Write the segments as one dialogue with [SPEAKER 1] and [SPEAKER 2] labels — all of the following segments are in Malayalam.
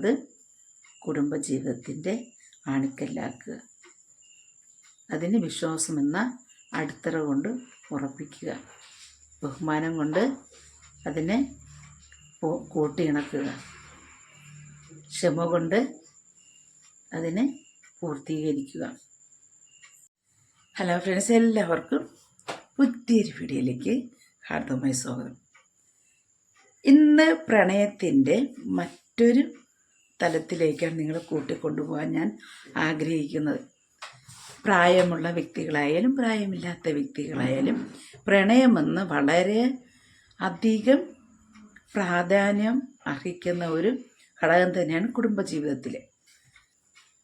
[SPEAKER 1] പറയുന്നത് കുടുംബജീവിതത്തിന്റെ ആണിക്കല്ലാക്കുക അതിന് വിശ്വാസമെന്ന അടിത്തറ കൊണ്ട് ഉറപ്പിക്കുക. ബഹുമാനം കൊണ്ട് അതിനെ കൂട്ടിയിണക്കുക. ക്ഷമ കൊണ്ട് അതിനെ പൂർത്തീകരിക്കുക. ഹലോ ഫ്രണ്ട്സ് എല്ലാവർക്കും പുതിയൊരു വീഡിയോയിലേക്ക് ഹാർദമായി സ്വാഗതം. ഇന്ന് പ്രണയത്തിന്റെ മറ്റൊരു തലത്തിലേക്കാണ് നിങ്ങളെ കൂട്ടിക്കൊണ്ടുപോകാൻ ഞാൻ ആഗ്രഹിക്കുന്നത്. പ്രായമുള്ള വ്യക്തികളായാലും പ്രായമില്ലാത്ത വ്യക്തികളായാലും പ്രണയമെന്ന് വളരെ അധികം പ്രാധാന്യം അർഹിക്കുന്ന ഒരു ഘടകം തന്നെയാണ് കുടുംബജീവിതത്തിൽ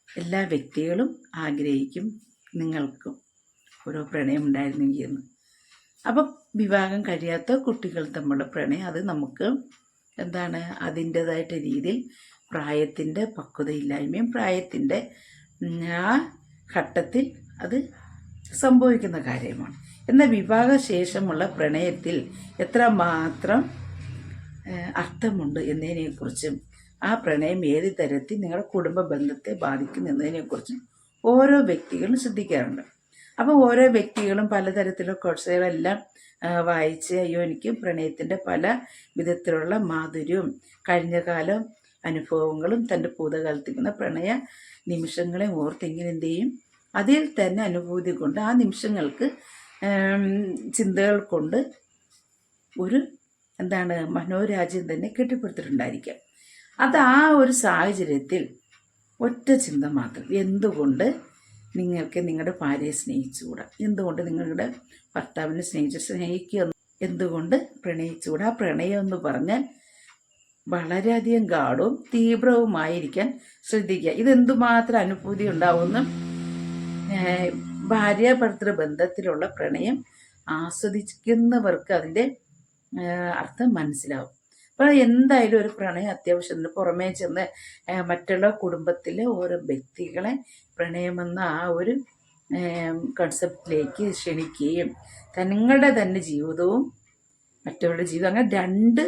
[SPEAKER 1] എല്ലാ വ്യക്തികളും ആഗ്രഹിക്കും നിങ്ങൾക്കും ഓരോ പ്രണയം ഉണ്ടായിരുന്നെങ്കിൽ എന്ന്. അപ്പം വിവാഹം കഴിയാത്ത കുട്ടികൾ തമ്മിലുള്ള പ്രണയം അത് നമുക്ക് എന്താണ് അതിന്റേതായിട്ട് രീതിയിൽ പ്രായത്തിന്റെ പക്വതയില്ലായ്മയും പ്രായത്തിന്റെ ആ ഘട്ടത്തിൽ അത് സംഭവിക്കുന്ന കാര്യമാണ്. എന്നാൽ വിവാഹശേഷമുള്ള പ്രണയത്തിൽ എത്ര മാത്രം അർത്ഥമുണ്ട് എന്നതിനെക്കുറിച്ചും ആ പ്രണയം ഏത് തരത്തിൽ നിങ്ങളുടെ കുടുംബ ബന്ധത്തെ ബാധിക്കുന്നു എന്നതിനെക്കുറിച്ചും ഓരോ വ്യക്തികളും ശ്രദ്ധിക്കാറുണ്ട്. അപ്പോൾ ഓരോ വ്യക്തികളും പലതരത്തിലുള്ള കോഴ്സുകളെല്ലാം വായിച്ച് അയ്യോ എനിക്ക് പ്രണയത്തിന്റെ പല വിധത്തിലുള്ള മാധുര്യവും കഴിഞ്ഞ കാലം അനുഭവങ്ങളും തന്റെ ഭൂതകാലത്തിക്കുന്ന പ്രണയ നിമിഷങ്ങളെ ഓർത്തെങ്കിലും എന്ത് ചെയ്യും? അതിൽ തന്നെ അനുഭൂതി കൊണ്ട് ആ നിമിഷങ്ങൾക്ക് ചിന്തകൾ കൊണ്ട് ഒരു എന്താണ് മനോരാജ്യം തന്നെ കെട്ടിപ്പടുത്തിട്ടുണ്ടായിരിക്കാം. അത് ആ ഒരു സാഹചര്യത്തിൽ ഒറ്റ ചിന്ത മാത്രം. എന്തുകൊണ്ട് നിങ്ങൾക്ക് നിങ്ങളുടെ ഭാര്യയെ സ്നേഹിച്ചുകൂടാ? എന്തുകൊണ്ട് നിങ്ങളുടെ ഭർത്താവിനെ സ്നേഹിച്ച് സ്നേഹിക്കുക എന്തുകൊണ്ട് പ്രണയിച്ചുകൂടാ? ആ പ്രണയം എന്ന് പറഞ്ഞാൽ വളരെയധികം ഗാഠവും തീവ്രവുമായിരിക്കാൻ ശ്രദ്ധിക്കുക. ഇതെന്തുമാത്രം അനുഭൂതി ഉണ്ടാവുമെന്ന് ഭാര്യാഭർത്തൃ ഭാര്യ ഭർത്തൃ ബന്ധത്തിലുള്ള പ്രണയം ആസ്വദിക്കുന്നവർക്ക് അതിന്റെ അർത്ഥം മനസ്സിലാവും. അപ്പോൾ എന്തായാലും ഒരു പ്രണയം അത്യാവശ്യത്തിന് പുറമേ ചെന്ന് മറ്റുള്ള കുടുംബത്തിലെ ഓരോ വ്യക്തികളെ പ്രണയമെന്ന ആ ഒരു കൺസെപ്റ്റിലേക്ക് ക്ഷണിക്കുകയും തങ്ങളുടെ തന്നെ ജീവിതവും മറ്റുള്ള ജീവിതം അങ്ങനെ രണ്ട്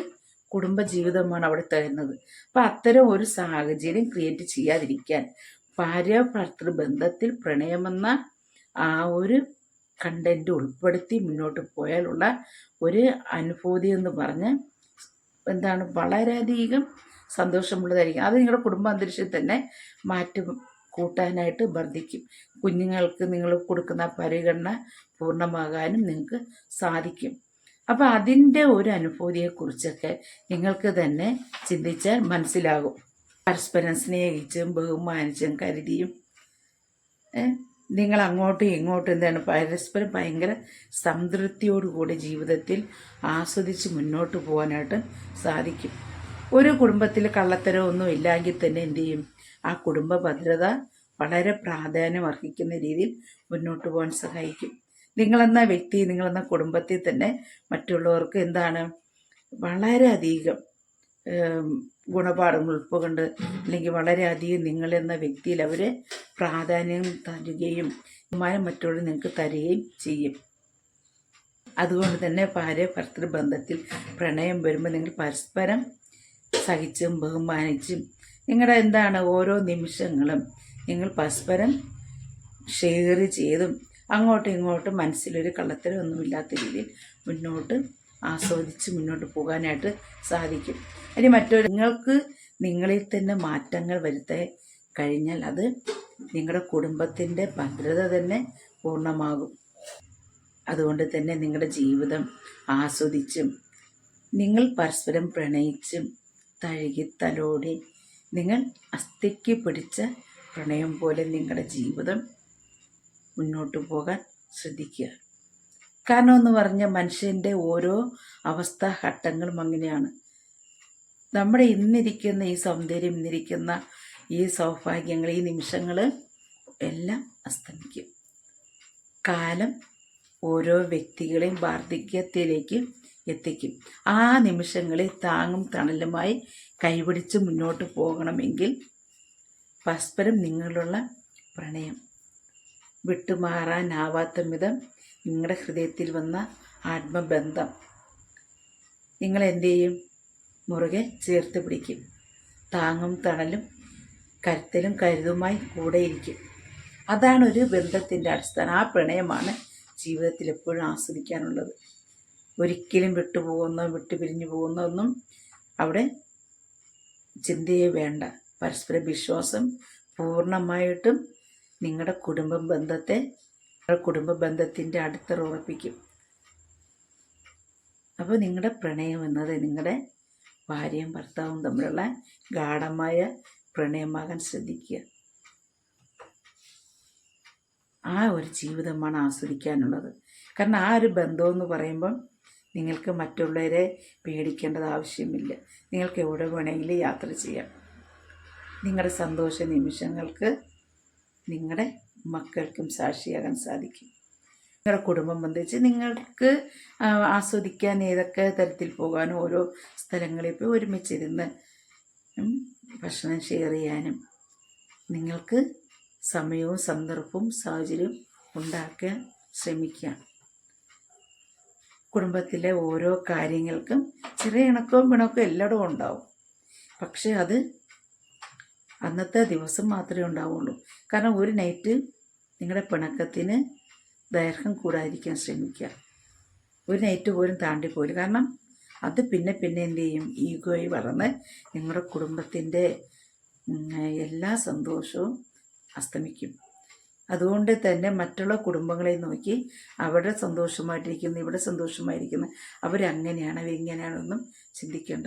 [SPEAKER 1] കുടുംബ ജീവിതമാണ് അവിടെ തരുന്നത്. അപ്പം അത്തരം ഒരു സാഹചര്യം ക്രിയേറ്റ് ചെയ്യാതിരിക്കാൻ ഭാര്യ ഭർത്തൃ ബന്ധത്തിൽ പ്രണയമെന്ന ആ ഒരു കണ്ടന്റ് ഉൾപ്പെടുത്തി മുന്നോട്ട് പോയാലുള്ള ഒരു അനുഭൂതി എന്ന് പറഞ്ഞ് എന്താണ് വളരെയധികം സന്തോഷമുള്ളതായിരിക്കും. അത് നിങ്ങളുടെ കുടുംബ അന്തരീക്ഷത്തിൽ തന്നെ മാറ്റം കൂട്ടാനായിട്ട് വർദ്ധിക്കും. കുഞ്ഞുങ്ങൾക്ക് നിങ്ങൾ കൊടുക്കുന്ന പരിഗണന പൂർണമാകാനും നിങ്ങൾക്ക് സാധിക്കും. അപ്പോൾ അതിന്റെ ഒരു അനുഭൂതിയെക്കുറിച്ചൊക്കെ നിങ്ങൾക്ക് തന്നെ ചിന്തിച്ചാൽ മനസ്സിലാകും. പരസ്പരം സ്നേഹിച്ചും ബഹുമാനിച്ചും കരുതിയും. നിങ്ങൾ അങ്ങോട്ടും ഇങ്ങോട്ടും എന്താണ് പരസ്പരം ഭയങ്കര സംതൃപ്തിയോടുകൂടി ജീവിതത്തിൽ ആസ്വദിച്ച് മുന്നോട്ട് പോകാനായിട്ട് സാധിക്കും. ഒരു കുടുംബത്തിൽ കള്ളത്തരമൊന്നും ഇല്ലെങ്കിൽ തന്നെ എന്തു ചെയ്യും? ആ കുടുംബ ഭദ്രത വളരെ പ്രാധാന്യം അർഹിക്കുന്ന രീതിയിൽ മുന്നോട്ട് പോകാൻ സഹായിക്കും. നിങ്ങളെന്ന വ്യക്തി നിങ്ങളെന്ന കുടുംബത്തിൽ തന്നെ മറ്റുള്ളവർക്ക് എന്താണ് വളരെയധികം ഗുണപാഠങ്ങൾ ഉൾക്കൊണ്ട് അല്ലെങ്കിൽ വളരെയധികം നിങ്ങളെന്ന വ്യക്തിയിൽ അവരെ പ്രാധാന്യം തരുകയും ബഹുമാനം മറ്റുള്ളവർ നിങ്ങൾക്ക് തരികയും ചെയ്യും. അതുകൊണ്ട് തന്നെ ഭാര്യ ഭർത്തൃ ബന്ധത്തിൽ പ്രണയം വരുമ്പോൾ നിങ്ങൾ പരസ്പരം സഹിച്ചും ബഹുമാനിച്ചും നിങ്ങളുടെ എന്താണ് ഓരോ നിമിഷങ്ങളും നിങ്ങൾ പരസ്പരം ഷെയർ ചെയ്തും അങ്ങോട്ടും ഇങ്ങോട്ടും മനസ്സിലൊരു കള്ളത്തരമൊന്നുമില്ലാത്ത രീതിയിൽ മുന്നോട്ട് ആസ്വദിച്ച് മുന്നോട്ട് പോകാനായിട്ട് സാധിക്കും. ഇനി മറ്റൊരു നിങ്ങൾക്ക് നിങ്ങളിൽ തന്നെ മാറ്റങ്ങൾ വരുത്താൻ കഴിഞ്ഞാൽ അത് നിങ്ങളുടെ കുടുംബത്തിന്റെ ഭദ്രത തന്നെ പൂർണമാകും. അതുകൊണ്ട് തന്നെ നിങ്ങളുടെ ജീവിതം ആസ്വദിച്ചും നിങ്ങൾ പരസ്പരം പ്രണയിച്ചും തഴുകി തലോടി നിങ്ങൾ അസ്ഥിക്ക് പിടിച്ച പ്രണയം പോലെ നിങ്ങളുടെ ജീവിതം മുന്നോട്ട് പോകാൻ ശ്രദ്ധിക്കുക. കാരണം എന്ന് പറഞ്ഞാൽ മനുഷ്യന്റെ ഓരോ അവസ്ഥാഘട്ടങ്ങളും അങ്ങനെയാണ്. നമ്മുടെ ഇന്നിരിക്കുന്ന ഈ സൗന്ദര്യം ഇന്നിരിക്കുന്ന ഈ സൗഭാഗ്യങ്ങൾ ഈ നിമിഷങ്ങൾ എല്ലാം അസ്തമിക്കും. കാലം ഓരോ വ്യക്തികളെയും വാർദ്ധക്യത്തിലേക്ക് എത്തിക്കും. ആ നിമിഷങ്ങളിൽ താങ്ങും തണലുമായി കൈപിടിച്ച് മുന്നോട്ട് പോകണമെങ്കിൽ പരസ്പരം നിങ്ങളുള്ള പ്രണയം വിട്ടുമാറാനാവാത്ത വിധം നിങ്ങളുടെ ഹൃദയത്തിൽ വന്ന ആത്മബന്ധം നിങ്ങൾ ചെയ്യും മുറുകെ ചേർത്ത് പിടിക്കും. താങ്ങും തണലും കരുത്തലും കരുതുമായി കൂടെയിരിക്കും. അതാണ് ഒരു ബന്ധത്തിന്റെ അടിസ്ഥാനം. ആ പ്രണയമാണ് ജീവിതത്തിൽ എപ്പോഴും ആസ്വദിക്കാനുള്ളത്. ഒരിക്കലും വിട്ടുപോകുന്ന വിട്ടുപിരിഞ്ഞു പോകുന്ന ഒന്നും അവിടെ ചിന്തയെ വേണ്ട. പരസ്പര വിശ്വാസം പൂർണമായിട്ടും നിങ്ങളുടെ കുടുംബ ബന്ധത്തെ നിങ്ങളുടെ കുടുംബ ബന്ധത്തിന്റെ അടിത്തറ ഉറപ്പിക്കും. അപ്പോൾ നിങ്ങളുടെ പ്രണയം എന്നത് നിങ്ങളുടെ ഭാര്യയും ഭർത്താവും തമ്മിലുള്ള ഗാഠമായ പ്രണയമാകാൻ ശ്രദ്ധിക്കുക. ആ ഒരു ജീവിതമാണ് ആസ്വദിക്കാനുള്ളത്. കാരണം ആ ഒരു ബന്ധമെന്ന് പറയുമ്പം നിങ്ങൾക്ക് മറ്റുള്ളവരെ പേടിക്കേണ്ടത് ആവശ്യമില്ല. നിങ്ങൾക്ക് എവിടെ വേണമെങ്കിലും യാത്ര ചെയ്യാം. നിങ്ങളുടെ സന്തോഷ നിമിഷങ്ങൾക്ക് നിങ്ങളുടെ മക്കൾക്കും സാക്ഷിയാകാൻ സാധിക്കും. നിങ്ങളുടെ കുടുംബം ബന്ധിച്ച് നിങ്ങൾക്ക് ആസ്വദിക്കാൻ ഏതൊക്കെ തരത്തിൽ പോകാനും ഓരോ സ്ഥലങ്ങളിൽ പോയി ഒരുമിച്ചിരുന്ന് ഭക്ഷണം ഷെയർ ചെയ്യാനും നിങ്ങൾക്ക് സമയവും സന്ദർഭവും സാഹചര്യവും ഉണ്ടാക്കാൻ ശ്രമിക്കുക കുടുംബത്തിലെ ഓരോ കാര്യങ്ങൾക്കും ചെറിയ ഇണക്കവും പിണക്കവും എല്ലായിടവും ഉണ്ടാവും. പക്ഷേ അത് അന്നത്തെ ദിവസം മാത്രമേ ഉണ്ടാവുള്ളൂ. കാരണം ഒരു നൈറ്റ് നിങ്ങളുടെ പിണക്കത്തിന് ദൈർഘ്യം കൂടാതിരിക്കാൻ ശ്രമിക്കുക. ഒരു നൈറ്റ് പോലും താണ്ടി പോലും കാരണം അത് പിന്നെ പിന്നെ എന്ത് ചെയ്യും? ഈഗോയി വളർന്ന് നിങ്ങളുടെ കുടുംബത്തിന്റെ എല്ലാ സന്തോഷവും അസ്തമിക്കും. അതുകൊണ്ട് തന്നെ മറ്റുള്ള കുടുംബങ്ങളെ നോക്കി അവിടെ സന്തോഷമായിട്ടിരിക്കുന്നു ഇവിടെ സന്തോഷമായിരിക്കുന്നു. അവരങ്ങനെയാണ് അവരിങ്ങനെയാണെന്നും ചിന്തിക്കേണ്ട.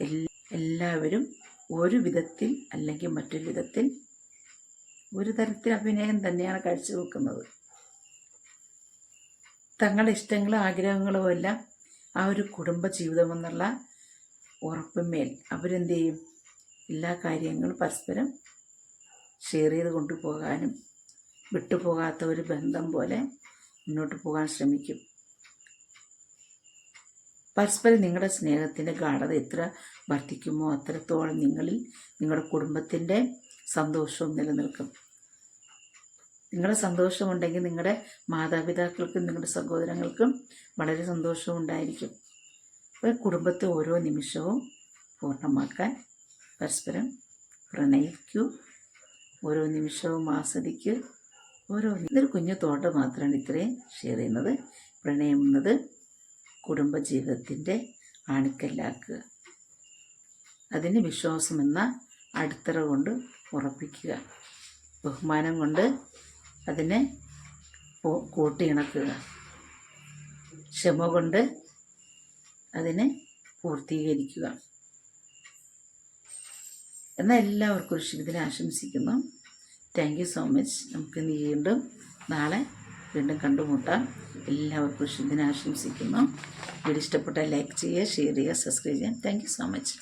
[SPEAKER 1] എല്ലാ എല്ലാവരും ഒരു വിധത്തിൽ അല്ലെങ്കിൽ മറ്റൊരു വിധത്തിൽ ഒരു തരത്തിൽ അഭിനയം തന്നെയാണ് കാഴ്ചവെക്കുന്നത് തങ്ങളുടെ ഇഷ്ടങ്ങളും ആഗ്രഹങ്ങളും എല്ലാം ആ ഒരു കുടുംബ ജീവിതമെന്നുള്ള ഉറപ്പിന്മേൽ അവരെന്ത് ചെയ്യും? എല്ലാ കാര്യങ്ങളും പരസ്പരം ഷെയർ ചെയ്ത് കൊണ്ടുപോകാനും വിട്ടുപോകാത്ത ഒരു ബന്ധം പോലെ മുന്നോട്ട് പോകാൻ ശ്രമിക്കും. പരസ്പരം നിങ്ങളുടെ സ്നേഹത്തിന്റെ ഗാഠത എത്ര വർദ്ധിക്കുമോ അത്രത്തോളം നിങ്ങളിൽ നിങ്ങളുടെ കുടുംബത്തിന്റെ സന്തോഷവും നിലനിൽക്കും. നിങ്ങളുടെ സന്തോഷമുണ്ടെങ്കിൽ നിങ്ങളുടെ മാതാപിതാക്കൾക്കും നിങ്ങളുടെ സഹോദരങ്ങൾക്കും വളരെ സന്തോഷവും ഉണ്ടായിരിക്കും. അപ്പോൾ കുടുംബത്തെ ഓരോ നിമിഷവും പൂർണമാക്കാൻ പരസ്പരം പ്രണയിക്കൂ. ഓരോ നിമിഷവും ആസ്വദിക്കൂ. ഓരോ ഇതൊരു കുഞ്ഞു തോട്ടം മാത്രമാണ് ഇത്രയും ഷെയർ ചെയ്യുന്നത്. പ്രണയം എന്നത് കുടുംബജീവിതത്തിന്റെ ആണിക്കല്ലാക്കുക. അതിന് വിശ്വാസമെന്ന അടിത്തറ കൊണ്ട് ഉറപ്പിക്കുക. ബഹുമാനം കൊണ്ട് അതിനെ കൂട്ടിയിണക്കുക. ക്ഷമ കൊണ്ട് അതിനെ പൂർത്തീകരിക്കുക. എന്നാൽ എല്ലാവർക്കും ഒരു ശുഭദിനം ആശംസിക്കുന്നു. താങ്ക് യു സോ മച്ച് നമുക്ക് വീണ്ടും നാളെ വീണ്ടും കണ്ടുമുട്ടാം. എല്ലാവർക്കും ശുഭദിനം ആശംസിക്കുന്നു വീഡിയോ ഇഷ്ടപ്പെട്ടാൽ ലൈക്ക് ചെയ്യുക ഷെയർ ചെയ്യുക സബ്സ്ക്രൈബ് ചെയ്യാം താങ്ക് സോ മച്ച്.